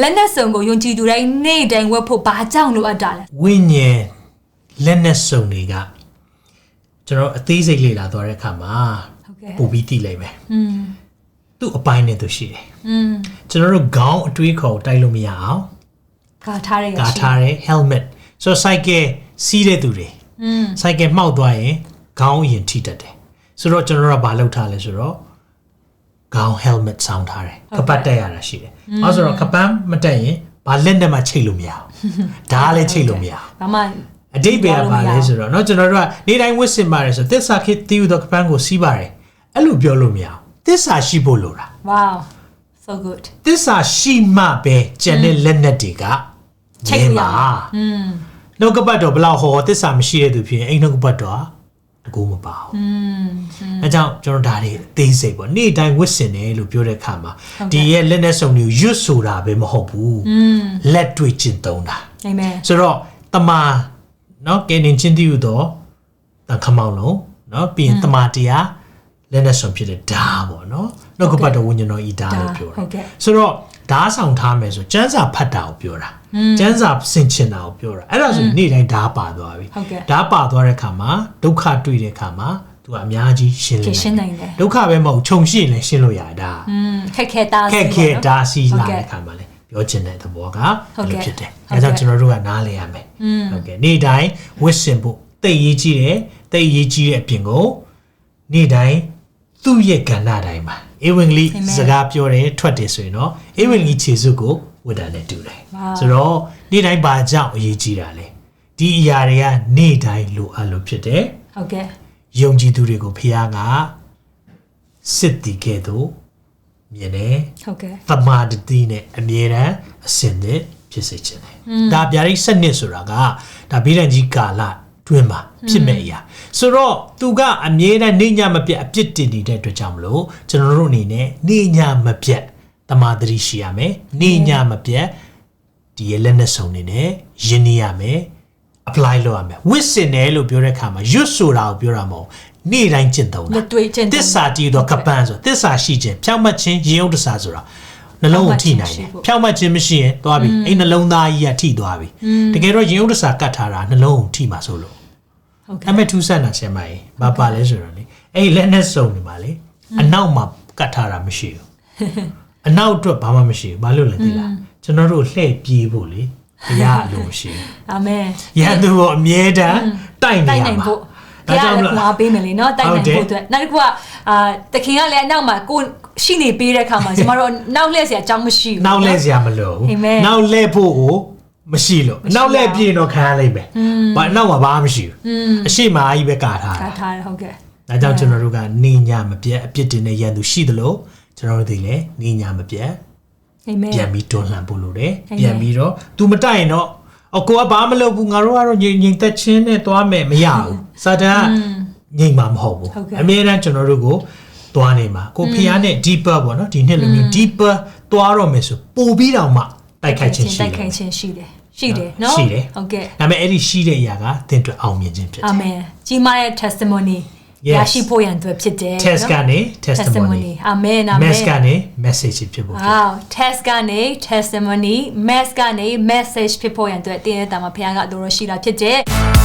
လက်နဲ့စုံကိုယုံကြည်သူတိုင်းနေ့တိုင်းဝတ်ဖို့ဘာကြောင့်လိုအပ်တာလဲ ဝိညာဉ်လက်နဲ့စုံတွေကကျွန်တော်အသေးစိတ်လေ့လာသွားတဲ့အခါမှာ ဟုတ်ကဲ့ ပို့ပြီးသိလိုက်မယ် อืม သူ့အပိုင်းနဲ့သူရှိတယ် อืม ကျွန်တော်တို့ခေါင်းအတွေးခေါ်တိုက်လို့မရအောင် ကာထားရရ ကာ ရှိ ထားတဲ့ helmet ဆိုတော့ cycle စီးတဲ့သူတွေ อืม cycle မှောက်သွားရင်ခေါင်းအရင်ထိတတ်တယ်ဆိုတော့ကျွန်တော်တို့ကဘာလုပ်ထားလဲဆိုတော့ ခေါင်း helmet ဆောင်းထားတယ်ကပတ်တက်ရတာရှိတယ်အဲဆိုတော့ကပန်းမတက်ရင်ဘာလက်နဲ့မှချိတ်လို့မရအောင်ဓာတ်လည်းချိတ်လို့မရအောင် ဘာမှ အတိတ်ပဲပါလဲဆိုတော့เนาะကျွန်တော်တို့ကနေတိုင်းဝစ်စင်ပါတယ်ဆိုသစ္စာခေတီးဥသောကပန်းကိုစီးပါတယ်အဲ့လိုပြောလို့မရအောင်သစ္စာရှိဖို့လိုတာ wow so good သစ္စာရှိမှပဲကျန်တဲ့လက်နက်တွေက ချိတ်လို့ရအောင် อืมနှုတ်ကပတ်တော်ဘလောက်ဟောသစ္စာမရှိတဲ့သူဖြစ်ရင်အဲ့နှုတ်ကပတ်တော်က တကူမပါဘူး။အဲကြောင့်ကျွန်တော်ဒါတွေအသေးစိတ်ပေါ့နေ့တိုင်းဝစ်စင်တယ်လို့ပြောတဲ့အခါမှာဒီရဲ့လက်နဲ့စုံမျိုးရွတ်ဆိုတာပဲမဟုတ်ဘူး။လက်တွေ့ကျင့်သုံးတာ။အာမင်။ဆိုတော့တမာနော်ကဲနေချင်းတိဟုတော့တခမောင်းလုံးနော်ပြီးရင်တမာတရားလက်နဲ့စုံဖြစ်တဲ့ဓာပေါ့နော်။နောက်ကပတ်တော်ဝိညာဉ်တော်ဤဓာလို့ပြောတာ။ဆိုတော့ဓာဆောင်ထားမယ်ဆိုကျမ်းစာဖတ်တာကိုပြောတာကျမ်းစာဆင်ချင်တာကိုပြောတာအဲ့ဒါဆိုရင်နေ့တိုင်းဓာပါသွားပြီဟုတ်ကဲ့ဓာပါသွားတဲ့ခါမှာဒုက္ခတွေ့တဲ့ခါမှာသူကအများကြီးရှင်းကဲလို့ရှင်းနိုင်တယ်ဒုက္ခပဲမဟုတ်ခြုံရှိရင်လည်းရှင်းလို့ရတယ်ဒါอืมခက်ခဲတားခက်ခဲစီပေါ့နော်ဒါစီလာဟုတ်ကဲ့တဲ့ခါမှာလေပြောချင်တဲ့သဘောကဟုတ်ကဲ့ဘယ်လိုဖြစ်တယ်ဟုတ်အဲကဲ့ကြောင့်ကျွန်တော်တို့ကနားလည်ရမယ်ဟုတ်ကဲ့နေ့တိုင်းဝစ်စင်ဖို့တိတ်ရေးကြီးတယ်တိတ်ရေးကြီးတဲ့အပြင်ကိုနေ့တိုင်း သူ့ရဲ့ကဏ္ဍတိုင်းမှာဧဝံဂေလိ Amen စကားပြောတယ်ထွက်တယ်ဆိုရင်တော့ဧဝံဂေလိခြေစွပ်ကိုဝတ်တာနဲ့တူတယ် Wow ဆိုတော့နေ့တိုင်းဘာကြောင့်အရေးကြီးတာလဲဒီအရာတွေကနေ့တိုင်းလိုအပ်လို့ဖြစ်တယ်ဟုတ်ကဲ့ယုံကြည်သူတွေကိုဖခင်ကစစ်တီကဲ့သို့မြင်တယ်ဟုတ်ကဲ့သမာဓိနဲ့အမြဲတမ်းအစဉ်နဲ့ဖြစ်စေခြင်းတယ်ဒါဗျာဒိတ်စနစ်ဆိုတာကဒါဗိဒံကြီးကာလ တွင်းမှာဖြစ်မဲ့အရာဆိုတော့သူကအမြဲတမ်းနေညမပြတ်အပြစ်တင်နေတဲ့အတွက်ကြောင့်မလို့ကျွန်တော်တို့အနေနဲ့နေညမပြတ်သမာဓိရှိရမယ်နေညမပြတ်ဒီရဲ့လက်နဲ့စုံနေနဲ့ယဉ်နေရမယ် apply လုပ်ရမယ်ဝစ်စင်တယ်လို့ပြောတဲ့အခါမှာရွတ်ဆိုတာကိုပြောတာမဟုတ်နေ့တိုင်းကျင့်သုံးတာလက်တွေ့ကျင့်သုံးသစ္စာတည်သောကပန်းဆိုသစ္စာရှိခြင်းဖြောင့်မတ်ခြင်းရင်ုပ်တစားဆိုတာ နှလုံးကိုထိနိုင်တယ်ဖြောင့်မတ်ခြင်းမရှိရင်သွားပြီအဲ့နှလုံးသားကြီးကထိသွားပြီတကယ်တော့ရင်ုပ်တစားကတ်ထားတာနှလုံးကိုထိမှာဆိုလို့ဟုတ်ကဲ့အမေထူးဆန်းတာဆင်မကြီးဘာပါလဲဆိုတော့လေအဲ့လက်နဲ့စုံနေပါလေအနောက်မှာကတ်ထားတာမရှိဘူးအနောက်အတွက်ဘာမှမရှိဘူးဘာလို့လဲသိလားကျွန်တော်တို့လှည့်ပြေးဖို့လေဘုရားအလိုမရှိဘူးအာမင်ရန်သူကိုအမြဲတမ်းတိုက်နေတိုက်ရနိုင်မှာဖို့ ဘုရားလည်းကွာပေးမယ်လေနော်တိုက်နိုင်ဖို့အတွက်နောက်တစ်ခုကအာတခင်ကလည်းအနောက်မှာကိုရှိနေပေးတဲ့အခါမှာကျမတို့နောက်လှည့်စရာအကြောင်းမရှိဘူးနောက်လှည့်စရာမလိုဘူးနောက်လှည့်ဖို့ကိုမရှိလို့နောက်လဲပြင်တော့ခံရလိမ့်မယ်။ဘာနောက်မှာဘာမှမရှိဘူး။အရှိမအားကြီးပဲကာထားတာ။ကာထားတယ်ဟုတ်ကဲ့။ဒါကြောင့်ကျွန်တော်တို့ကနေညာမပြတ်အပြစ်တင်တဲ့ရန်သူရှိသလိုကျွန်တော်တို့တွေလည်းနေညာမပြတ်အာမင်ပြန်ပြီးတွန်းလှန်ဖို့လိုတယ်။ပြန်ပြီးတော့ तू မတိုက်ရင်တော့ အကိုကဘာမလုပ်ဘူးငါတို့ကတော့ငြိမ်ငြိမ်သက်ချင်းနဲ့သွားမယ်မရဘူးစာတန်ကငြိမ်မှာမဟုတ်ဘူးဟုတ်ကဲ့အမြဲတမ်းကျွန်တော်တို့ကိုသွားနေမှာကိုဖျားနဲ့ deeper ပေါ့နော်ဒီနှစ်လိုမျိုး deeper သွားတော့မယ်ဆိုပို့ပြီးတော့မှတိုက်ခိုက်ခြင်းရှိတိုက်တယ်ခိုက်ခြင်းရှိတယ်ရှိတယ်နော်ရှိတယ်ဟုတ်ကဲ့ဒါပေမဲ့အဲ့ဒီရှိတဲ့အရာကသင်အတွက်အောင်မြင်ခြင်းဖြစ်တယ်အာမင်ကြီးမားတဲ့ testimony Yes ရရှိဖို့ရန်အတွက်ဖြစ်တယ် test ကနေ testimony အာမင်အာမင် mess ကနေ message ဖြစ်ဖို့ဖြစ်တယ် wow test ကနေ testimony mess ကနေ message ဖြစ်ဖို့ရန်အတွက်တင်းတဲ့တာမှာဘုရားကအလိုတော်ရှိတာဖြစ်တယ်